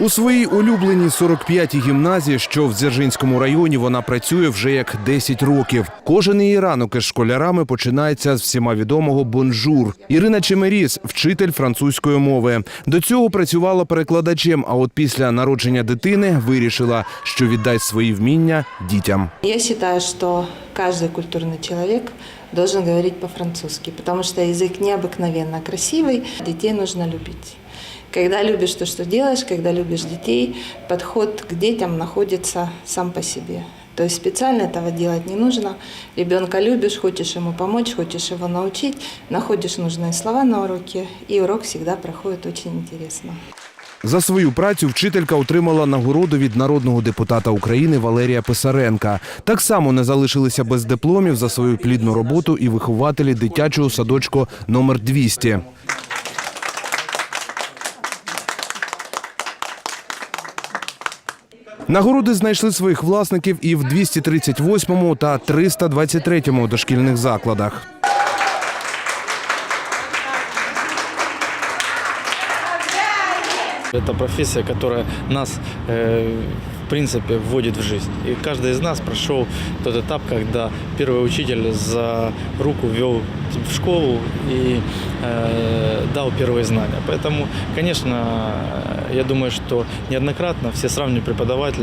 У своїй улюбленій 45-й гімназії, що в Дзержинському районі, вона працює вже як 10 років. Кожен її ранок із школярами починається з всіма відомого бонжур. Ірина Чемеріс, вчитель французької мови. До цього працювала перекладачем. А от після народження дитини вирішила, що віддасть свої вміння дітям. Я считаю, что каждый культурный человек должен говорить по-французски, потому что язык необыкновенно красивый, детей нужно любить. Когда любишь то, что делаешь, когда любишь детей, подход к детям находится сам по себе. То есть специально этого делать не нужно. Ребенка любишь, хочешь ему помочь, хочешь его научить, находишь нужные слова на уроке, и урок всегда проходит очень интересно. За свою працю вчителька отримала нагороду від народного депутата України Валерія Писаренка. Так само не залишилися без дипломів за свою плідну роботу і вихователі дитячого садочку номер 200. Нагороди знайшли своїх власників і в 238 та 323 дошкільних закладах. Это профессия, которая нас, э, в принципе, вводит в жизнь. И каждый из нас прошел тот этап, когда первый учитель за руку вел в школу и э, дал первые знания. Поэтому, конечно, я думаю, что неоднократно все сравнивают преподавателей.